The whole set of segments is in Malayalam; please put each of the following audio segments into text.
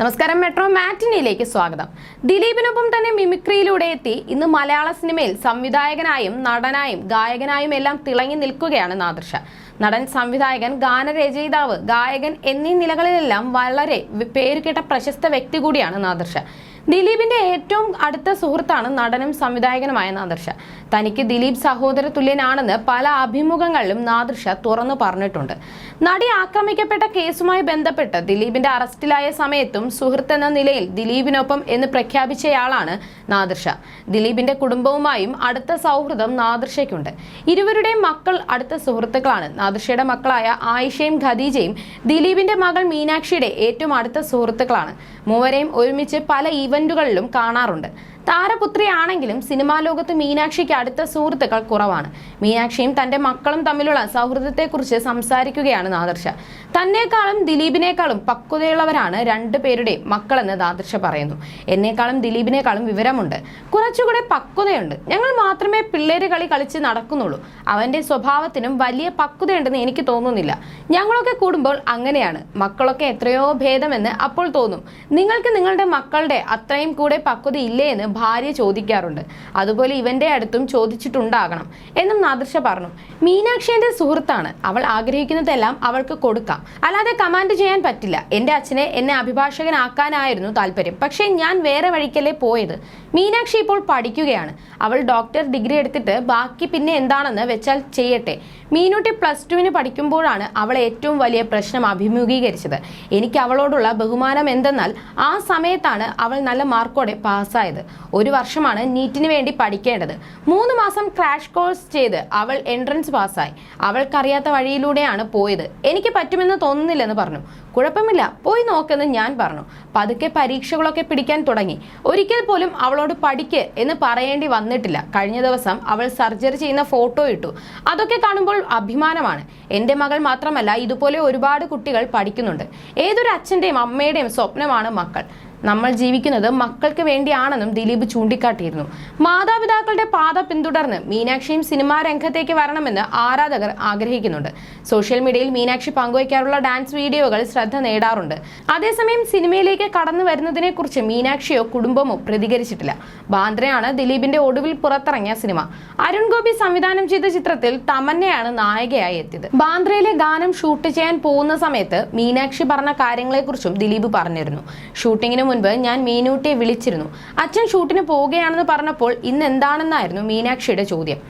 നമസ്കാരം മെട്രോ മാറ്റിനിയിലേക്ക് സ്വാഗതം. ദിലീപിനൊപ്പം തന്നെ മിമിക്രിയിലൂടെ എത്തി. ഇന്ന് മലയാള സിനിമയിൽ സംവിധായകനായും നടനായും ഗായകനായും എല്ലാം തിളങ്ങി നിൽക്കുകയാണ് നാദൃശ. നടൻ സംവിധായകൻ ഗാനരചയിതാവ് ഗായകൻ എന്നീ നിലകളിലെല്ലാം വളരെ പേരുകേട്ട പ്രശസ്ത വ്യക്തി കൂടിയാണ് നാദൃശ. ദിലീപിന്റെ ഏറ്റവും അടുത്ത സുഹൃത്താണ് നടനും സംവിധായകനുമായ നാദർഷ. തനിക്ക് ദിലീപ് സഹോദര തുല്യനാണെന്ന് പല അഭിമുഖങ്ങളിലും നാദർഷ തുറന്നു പറഞ്ഞിട്ടുണ്ട്. നടി ആക്രമിക്കപ്പെട്ട കേസുമായി ബന്ധപ്പെട്ട് ദിലീപിന്റെ അറസ്റ്റിലായ സമയത്തും സുഹൃത്ത് എന്ന നിലയിൽ ദിലീപിനൊപ്പം എന്ന് പ്രഖ്യാപിച്ചയാളാണ് നാദർഷ. ദിലീപിന്റെ കുടുംബവുമായും അടുത്ത സൗഹൃദം നാദർഷയ്ക്കുണ്ട്. ഇരുവരുടെയും മക്കൾ അടുത്ത സുഹൃത്തുക്കളാണ്. നാദർഷയുടെ മക്കളായ ആയിഷയും ഖദീജയും ദിലീപിന്റെ മകൾ മീനാക്ഷിയുടെ ഏറ്റവും അടുത്ത സുഹൃത്തുക്കളാണ്. മൂവരെയും ഒരുമിച്ച് പല ഈവന്റുകളിലും കാണാറുണ്ട്. താരപുത്രിയാണെങ്കിലും സിനിമാ ലോകത്ത് മീനാക്ഷിക്ക് അടുത്ത സുഹൃത്തുക്കൾ കുറവാണ്. മീനാക്ഷിയും തന്റെ മക്കളും തമ്മിലുള്ള സൗഹൃദത്തെക്കുറിച്ച് സംസാരിക്കുകയാണ് നാദർശ. തന്നെക്കാളും ദിലീപിനേക്കാളും പക്വതയുള്ളവരാണ് രണ്ടു രണ്ടുപേരുടെയും മക്കളെന്ന് നാദർശ പറയുന്നു. എന്നേക്കാളും ദിലീപിനേക്കാളും വിവരമുണ്ട്. കുറച്ചുകൂടെ പക്വതയുണ്ട്. ഞങ്ങൾ മാത്രമേ പിള്ളേര് കളി കളിച്ച് നടക്കുന്നുള്ളൂ. അവന്റെ സ്വഭാവത്തിനും വലിയ പക്വതയുണ്ടെന്ന് എനിക്ക് തോന്നുന്നില്ല. ഞങ്ങളൊക്കെ കൂടുമ്പോൾ അങ്ങനെയാണ്. മക്കളൊക്കെ എത്രയോ ഭേദമെന്ന് അപ്പോൾ തോന്നും. നിങ്ങൾക്ക് നിങ്ങളുടെ മക്കളുടെ അത്രയും കൂടെ പക്വത ഇല്ലേ എന്ന് ഭാര്യ ചോദിക്കാറുണ്ട്. അതുപോലെ ഇവന്റെ അടുത്തും ചോദിച്ചിട്ടുണ്ടാകണം. എന്നും നാദൃശ പറഞ്ഞു. മീനാക്ഷിയുടെ സുഹൃത്താണ്. അവൾ ആഗ്രഹിക്കുന്നതെല്ലാം അവൾക്ക് കൊടുക്കാം. അല്ലാതെ കമാൻഡ് ചെയ്യാൻ പറ്റില്ല. എന്റെ അച്ഛനെ എന്നെ അഭിഭാഷകനാക്കാനായിരുന്നു താല്പര്യം. പക്ഷേ ഞാൻ വേറെ വഴിക്കല്ലേ പോയത്? മീനാക്ഷി ഇപ്പോൾ പഠിക്കുകയാണ്. അവൾ ഡോക്ടർ ഡിഗ്രി എടുത്തിട്ട് ബാക്കി പിന്നെ എന്താണെന്ന് വെച്ചാൽ ചെയ്യട്ടെ. മീനൂട്ടി പ്ലസ് ടുവിന് പഠിക്കുമ്പോഴാണ് അവൾ ഏറ്റവും വലിയ പ്രശ്നം അഭിമുഖീകരിച്ചത്. എനിക്ക് അവളോടുള്ള ബഹുമാനം എന്തെന്നാൽ ആ സമയത്താണ് അവൾ നല്ല മാർക്കോടെ പാസ്സായത്. ഒരു വർഷമാണ് നീറ്റിന് വേണ്ടി പഠിക്കേണ്ടത്. മൂന്ന് മാസം ക്രാഷ് കോഴ്സ് ചെയ്ത് അവൾ എൻട്രൻസ് പാസ്സായി അവൾക്കറിയാത്ത വഴിയിലൂടെയാണ് പോയത്. എനിക്ക് പറ്റുമെന്ന് തോന്നുന്നില്ലെന്ന് പറഞ്ഞു. കുഴപ്പമില്ല പോയി നോക്കെന്ന് ഞാൻ പറഞ്ഞു. പതുക്കെ പരീക്ഷകളൊക്കെ പിടിക്കാൻ തുടങ്ങി. ഒരിക്കൽ പോലും അവളോട് പഠിക്ക് എന്ന് പറയേണ്ടി വന്നിട്ടില്ല. കഴിഞ്ഞ ദിവസം അവൾ സർജറി ചെയ്യുന്ന ഫോട്ടോ ഇട്ടു. അതൊക്കെ കാണുമ്പോൾ അഭിമാനമാണ്. എന്റെ മകൾ മാത്രമല്ല ഇതുപോലെ ഒരുപാട് കുട്ടികൾ പഠിക്കുന്നുണ്ട്. ഏതൊരു അച്ഛന്റെയും അമ്മയുടെയും സ്വപ്നമാണ് മക്കൾ. നമ്മൾ ജീവിക്കുന്നത് മക്കൾക്ക് വേണ്ടിയാണെന്നും ദിലീപ് ചൂണ്ടിക്കാട്ടിയിരുന്നു. മാതാപിതാക്കളുടെ പാത പിന്തുടർന്ന് മീനാക്ഷിയും സിനിമാ രംഗത്തേക്ക് വരണമെന്ന് ആരാധകർ ആഗ്രഹിക്കുന്നുണ്ട്. സോഷ്യൽ മീഡിയയിൽ മീനാക്ഷി പങ്കുവയ്ക്കാറുള്ള ഡാൻസ് വീഡിയോകൾ ശ്രദ്ധ നേടാറുണ്ട്. അതേസമയം സിനിമയിലേക്ക് കടന്നു വരുന്നതിനെ കുറിച്ച് മീനാക്ഷിയോ കുടുംബമോ പ്രതികരിച്ചിട്ടില്ല. ബാന്ദ്രയാണ് ദിലീപിന്റെ ഒടുവിൽ പുറത്തിറങ്ങിയ സിനിമ. അരുൺ ഗോപി സംവിധാനം ചെയ്ത ചിത്രത്തിൽ തമന്നയാണ് നായികയായി എത്തിയത്. ബാന്ദ്രയിലെ ഗാനം ഷൂട്ട് ചെയ്യാൻ പോകുന്ന സമയത്ത് മീനാക്ഷി പറഞ്ഞ കാര്യങ്ങളെക്കുറിച്ചും ദിലീപ് പറഞ്ഞിരുന്നു. ഷൂട്ടിങ്ങിന് മുൻപ് ഞാൻ മീനൂട്ടിയെ വിളിച്ചിരുന്നു. അച്ഛൻ ഷൂട്ടിന് പോവുകയാണെന്ന് പറഞ്ഞപ്പോൾ ഇന്ന് എന്താണെന്നായിരുന്നു മീനാക്ഷിയുടെ ചോദ്യം.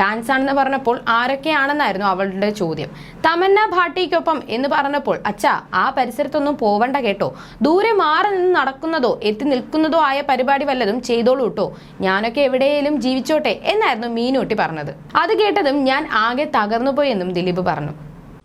ഡാൻസ് ആണെന്ന് പറഞ്ഞപ്പോൾ ആരൊക്കെയാണെന്നായിരുന്നു അവളുടെ ചോദ്യം. തമന്ന ഭാട്ടിക്കൊപ്പം എന്ന് പറഞ്ഞപ്പോൾ അച്ഛാ ആ പരിസരത്തൊന്നും പോവണ്ട കേട്ടോ. ദൂരെ മാറി നിന്ന് നടക്കുന്നതോ എത്തി നിൽക്കുന്നതോ ആയ പരിപാടി വല്ലതും ചെയ്തോളൂ കേട്ടോ ഞാനൊക്കെ എവിടെയെങ്കിലും ജീവിച്ചോട്ടെ എന്നായിരുന്നു മീനൂട്ടി പറഞ്ഞത്. അത് കേട്ടതും ഞാൻ ആകെ തകർന്നുപോയെന്നും ദിലീപ് പറഞ്ഞു.